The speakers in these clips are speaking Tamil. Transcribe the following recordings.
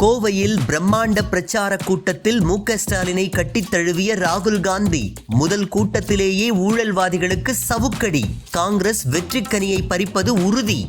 கோவையில் பிரம்மாண்ட பிரச்சார கூட்டத்தில் மு க ஸ்டாலினை கட்டித் தழுவிய ராகுல் காந்தி. முதல் கூட்டத்திலேயே ஊழல்வாதிகளுக்கு சவுக்கடி. காங்கிரஸ் வெற்றிக்கனியை பறிப்பது உறுதி.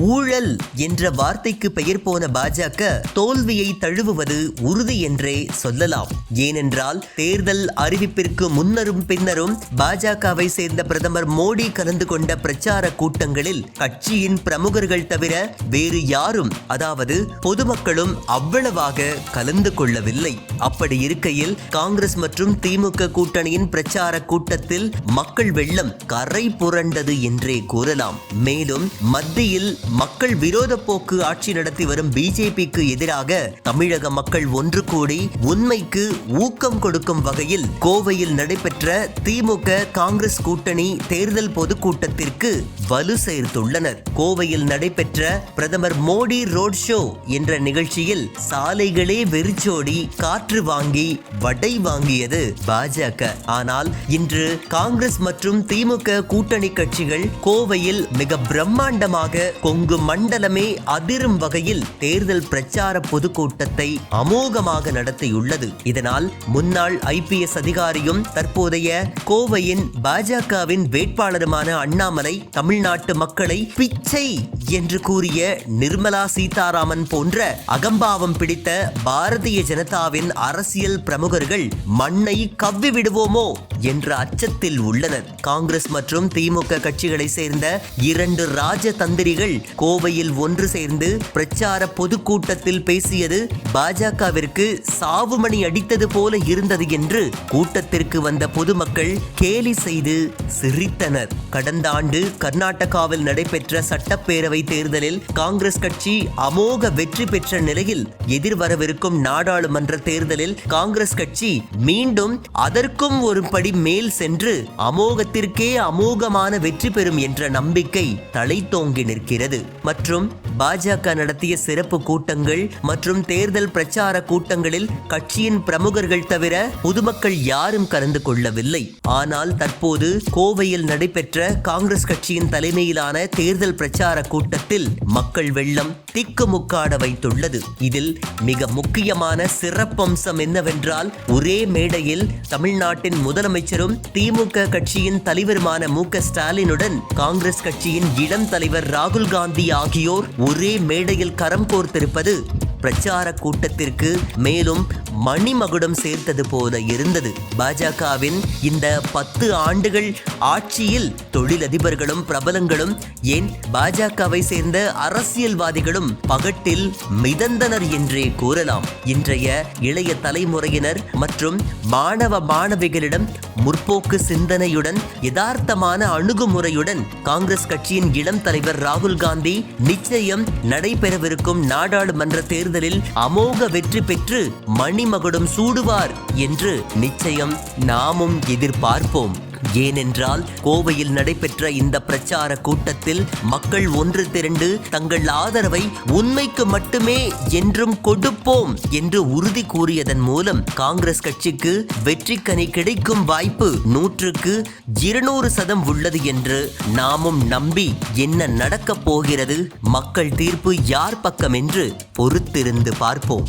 ஊழல் என்ற வார்த்தைக்கு பெயர் போன பாஜக தோல்வியை தழுவுவது உறுதி என்றே சொல்லலாம். ஏனென்றால் தேர்தல் அறிவிப்பிற்கு முன்னரும் பின்னரும் பாஜகவை சேர்ந்த பிரதமர் மோடி கலந்து கொண்ட பிரச்சார கூட்டங்களில் கட்சியின் பிரமுகர்கள் தவிர வேறு யாரும் அதாவது பொதுமக்களும் அவ்வளவாக கலந்து கொள்ளவில்லை. அப்படி இருக்கையில் காங்கிரஸ் மற்றும் திமுக கூட்டணியின் பிரச்சார கூட்டத்தில் மக்கள் வெள்ளம் கரை புரண்டது என்றே கூறலாம். மேலும் மத்தியில் மக்கள் விரோத போக்கு ஆட்சி நடத்தி வரும் பிஜேபிக்கு எதிராக தமிழக மக்கள் ஒன்று கூடி உண்மைக்கு ஊக்கம் கொடுக்கும் வகையில் கோவையில் நடைபெற்ற திமுக காங்கிரஸ் கூட்டணி தேர்தல் பொதுக்கூட்டத்திற்கு வலு சேர்த்துள்ளனர். கோவையில் நடைபெற்ற பிரதமர் மோடி ரோட் ஷோ என்ற நிகழ்ச்சியில் சாலைகளே வெறிச்சோடி காற்று வாங்கி வடை வாங்கியது பாஜக. ஆனால் இன்று காங்கிரஸ் மற்றும் திமுக கூட்டணி கட்சிகள் கோவையில் மிக பிரம்மாண்டமாக கொங்கு மண்டலமே அதிரும் வகையில் தேர்தல் பிரச்சார பொதுக்கூட்டத்தை அமோகமாக நடத்தியுள்ளது. இதனால் முன்னாள் ஐபிஎஸ் அதிகாரியும் தற்போதைய கோவையின் பாஜகவின் வேட்பாளருமான அண்ணாமலை தமிழ்நாட்டு மக்களை பிச்சை என்று கூறிய நிர்மலா சீதாராமன் போன்ற அகம்பாவம் பிடித்த பாரதிய ஜனதாவின் அரசியல் பிரமுகர்கள் மண்ணை கவ்வி விடுவோமோ என்ற அச்சத்தில் உள்ளனர். காங்கிரஸ் மற்றும் திமுக கட்சிகளை சேர்ந்த இரண்டு ராஜதந்திரிகள் கோவையில் ஒன்று சேர்ந்து பிரச்சார பொதுக்கூட்டத்தில் பேசியது பாஜகவிற்கு சாவுமணி அடித்தது போல இருந்தது என்று கூட்டத்திற்கு வந்த பொதுமக்கள் கேலி செய்து சிரித்தனர். கடந்த ஆண்டு கர்நாடகாவில் நடைபெற்ற சட்டப்பேரவை தேர்தலில் காங்கிரஸ் கட்சி அமோக வெற்றி பெற்ற நிலையில் எதிர்வரவிருக்கும் நாடாளுமன்ற தேர்தலில் காங்கிரஸ் கட்சி மீண்டும் அதற்கும் ஒரு படி மேல் சென்று அமோகத்திற்கே அமோகமான வெற்றி பெறும் என்ற நம்பிக்கை தலைத்தோங்கி நிற்கிறது. மற்றும் பாஜக நடத்திய சிறப்பு கூட்டங்கள் மற்றும் தேர்தல் பிரச்சார கூட்டங்களில் கட்சியின் பிரமுகர்கள் தவிர பொதுமக்கள் யாரும் கலந்து கொள்ளவில்லை. ஆனால் தற்போது கோவையில் நடைபெற்ற காங்கிரஸ் கட்சியின் தலைமையிலான தேர்தல் பிரச்சார கூட்டத்தில் மக்கள் வெள்ளம் திக்குமுக்காட வைத்துள்ளது. இதில் மிக முக்கியமான சிறப்பம்சம் என்னவென்றால் ஒரே மேடையில் தமிழ்நாட்டின் முதலமைச்சரும் திமுக கட்சியின் தலைவருமான மு ஸ்டாலினுடன் காங்கிரஸ் கட்சியின் இளம் தலைவர் ராகுல் காந்தி ஆகியோர் ஒரே மேடையில் கரம் கோர்த்திருப்பது பிரச்சார கூட்டத்திற்கு மேலும் மணிமகுடம் சேர்த்தது போல இருந்தது. பாஜகவின் இந்த பத்து ஆண்டுகள் ஆட்சியில் தொழிலதிபர்களும் பிரபலங்களும் ஏன் பாஜகவை சேர்ந்த அரசியல்வாதிகளும் பகட்டில் மிதந்தனர் என்றே கூறலாம். இன்றைய இளைய தலைமுறையினர் மற்றும் மாணவ மாணவிகளிடம் முற்போக்கு சிந்தனையுடன் யதார்த்தமான அணுகுமுறையுடன் காங்கிரஸ் கட்சியின் இளம் தலைவர் ராகுல் காந்தி நிச்சயம் நடைபெறவிருக்கும் நாடாளுமன்ற தேர்தலில் அமோக வெற்றி பெற்று மணி மணிமகுடம் சூடுவார் என்று நிச்சயம் நாமும் எதிர்பார்ப்போம். ஏனென்றால் கோவையில் நடைபெற்ற இந்த பிரச்சார கூட்டத்தில் மக்கள் ஒன்று திரண்டு தங்கள் ஆதரவை உண்மைக்கு மட்டுமே என்றும் கொடுப்போம் என்று உறுதி கூறியதன் மூலம் காங்கிரஸ் கட்சிக்கு வெற்றிக்கனி கிடைக்கும் வாய்ப்பு நூற்றுக்கு இருநூறு சதம் உள்ளது என்று நாமும் நம்பி என்ன நடக்கப் போகிறது மக்கள் தீர்ப்பு யார் பக்கம் என்று பொறுத்திருந்து பார்ப்போம்.